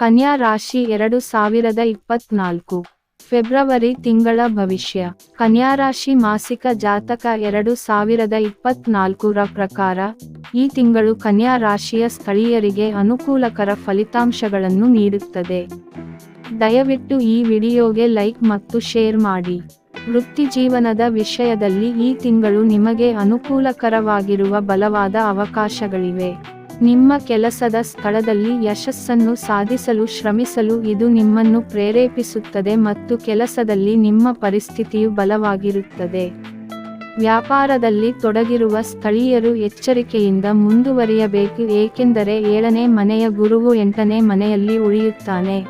ಕನ್ಯಾ ರಾಶಿ ಎರಡು ಸಾವಿರದ ಇಪ್ಪತ್ನಾಲ್ಕು. ಫೆಬ್ರವರಿ ತಿಂಗಳ ಭವಿಷ್ಯ. ಕನ್ಯಾ ರಾಶಿ ಮಾಸಿಕ ಜಾತಕ ಎರಡು ಸಾವಿರದ ಇಪ್ಪತ್ನಾಲ್ಕರ ಪ್ರಕಾರ, ಈ ತಿಂಗಳು ಕನ್ಯಾ ರಾಶಿಯ ಸ್ಥಳೀಯರಿಗೆ ಅನುಕೂಲಕರ ಫಲಿತಾಂಶಗಳನ್ನು ನೀಡುತ್ತದೆ. ದಯವಿಟ್ಟು ಈ ವಿಡಿಯೋಗೆ ಲೈಕ್ ಮತ್ತು ಶೇರ್ ಮಾಡಿ. ವೃತ್ತಿ ಜೀವನದ ವಿಷಯದಲ್ಲಿ ಈ ತಿಂಗಳು ನಿಮಗೆ ಅನುಕೂಲಕರವಾಗಿರುವ ಬಲವಾದ ಅವಕಾಶಗಳಿವೆ. ನಿಮ್ಮ ಕೆಲಸದ ಸ್ಥಳದಲ್ಲಿ ಯಶಸ್ಸನ್ನು ಸಾಧಿಸಲು ಶ್ರಮಿಸಲು ಇದು ನಿಮ್ಮನ್ನು ಪ್ರೇರೇಪಿಸುತ್ತದೆ ಮತ್ತು ಕೆಲಸದಲ್ಲಿ ನಿಮ್ಮ ಪರಿಸ್ಥಿತಿಯು ಬಲವಾಗಿರುತ್ತದೆ. ವ್ಯಾಪಾರದಲ್ಲಿ ತೊಡಗಿರುವ ಸ್ಥಳೀಯರು ಎಚ್ಚರಿಕೆಯಿಂದ ಮುಂದುವರಿಯಬೇಕು, ಏಕೆಂದರೆ ಏಳನೇ ಮನೆಯ ಗುರುವು ಎಂಟನೇ ಮನೆಯಲ್ಲಿ ಉಳಿಯುತ್ತಾನೆ.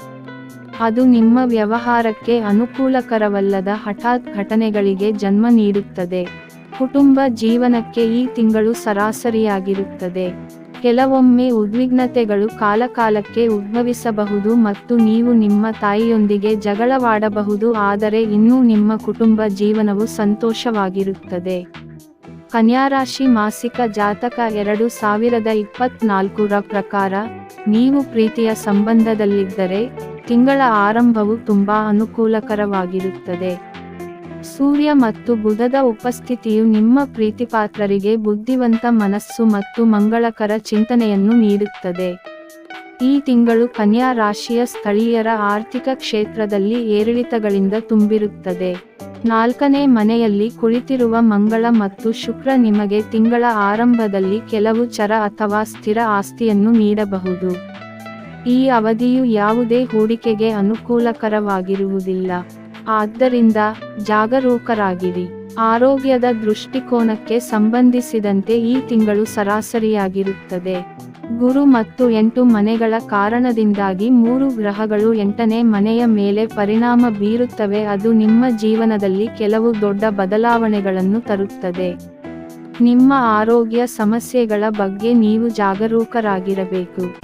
ಅದು ನಿಮ್ಮ ವ್ಯವಹಾರಕ್ಕೆ ಅನುಕೂಲಕರವಲ್ಲದ ಹಠಾತ್ ಘಟನೆಗಳಿಗೆ ಜನ್ಮ ನೀಡುತ್ತದೆ. ಕುಟುಂಬ ಜೀವನಕ್ಕೆ ಈ ತಿಂಗಳು ಸರಾಸರಿಯಾಗಿರುತ್ತದೆ. ಕೆಲವೊಮ್ಮೆ ಉದ್ವಿಗ್ನತೆಗಳು ಕಾಲಕಾಲಕ್ಕೆ ಉದ್ಭವಿಸಬಹುದು ಮತ್ತು ನೀವು ನಿಮ್ಮ ತಾಯಿಯೊಂದಿಗೆ ಜಗಳವಾಡಬಹುದು, ಆದರೆ ಇನ್ನೂ ನಿಮ್ಮ ಕುಟುಂಬ ಜೀವನವು ಸಂತೋಷವಾಗಿರುತ್ತದೆ. ಕನ್ಯಾರಾಶಿ ಮಾಸಿಕ ಜಾತಕ ಎರಡು ಸಾವಿರದ ಇಪ್ಪತ್ನಾಲ್ಕರ ಪ್ರಕಾರ, ನೀವು ಪ್ರೀತಿಯ ಸಂಬಂಧದಲ್ಲಿದ್ದರೆ, ತಿಂಗಳ ಆರಂಭವು ತುಂಬಾ ಅನುಕೂಲಕರವಾಗಿರುತ್ತದೆ. ಸೂರ್ಯ ಮತ್ತು ಬುಧದ ಉಪಸ್ಥಿತಿಯು ನಿಮ್ಮ ಪ್ರೀತಿಪಾತ್ರರಿಗೆ ಬುದ್ಧಿವಂತ ಮನಸ್ಸು ಮತ್ತು ಮಂಗಳಕರ ಚಿಂತನೆಯನ್ನು ನೀಡುತ್ತದೆ. ಈ ತಿಂಗಳು ಕನ್ಯಾ ರಾಶಿಯ ಸ್ಥಳೀಯರ ಆರ್ಥಿಕ ಕ್ಷೇತ್ರದಲ್ಲಿ ಏರಿಳಿತಗಳಿಂದ ತುಂಬಿರುತ್ತದೆ. ನಾಲ್ಕನೇ ಮನೆಯಲ್ಲಿ ಕುಳಿತಿರುವ ಮಂಗಳ ಮತ್ತು ಶುಕ್ರ ನಿಮಗೆ ತಿಂಗಳ ಆರಂಭದಲ್ಲಿ ಕೆಲವು ಚರ ಅಥವಾ ಸ್ಥಿರ ಆಸ್ತಿಯನ್ನು ನೀಡಬಹುದು. ಈ ಅವಧಿಯು ಯಾವುದೇ ಹೂಡಿಕೆಗೆ ಅನುಕೂಲಕರವಾಗಿರುವುದಿಲ್ಲ. ಆದ್ದರಿಂದ ಜಾಗರೂಕರಾಗಿರಿ. ಆರೋಗ್ಯದ ದೃಷ್ಟಿಕೋನಕ್ಕೆ ಸಂಬಂಧಿಸಿದಂತೆ ಈ ತಿಂಗಳು ಸರಾಸರಿಯಾಗಿರುತ್ತದೆ. ಗುರು ಮತ್ತು ಎಂಟು ಮನೆಗಳ ಕಾರಣದಿಂದಾಗಿ ಮೂರು ಗ್ರಹಗಳು ಎಂಟನೇ ಮನೆಯ ಮೇಲೆ ಪರಿಣಾಮ ಬೀರುತ್ತವೆ, ಅದು ನಿಮ್ಮ ಜೀವನದಲ್ಲಿ ಕೆಲವು ದೊಡ್ಡ ಬದಲಾವಣೆಗಳನ್ನು ತರುತ್ತದೆ. ನಿಮ್ಮ ಆರೋಗ್ಯ ಸಮಸ್ಯೆಗಳ ಬಗ್ಗೆ ನೀವು ಜಾಗರೂಕರಾಗಿರಬೇಕು.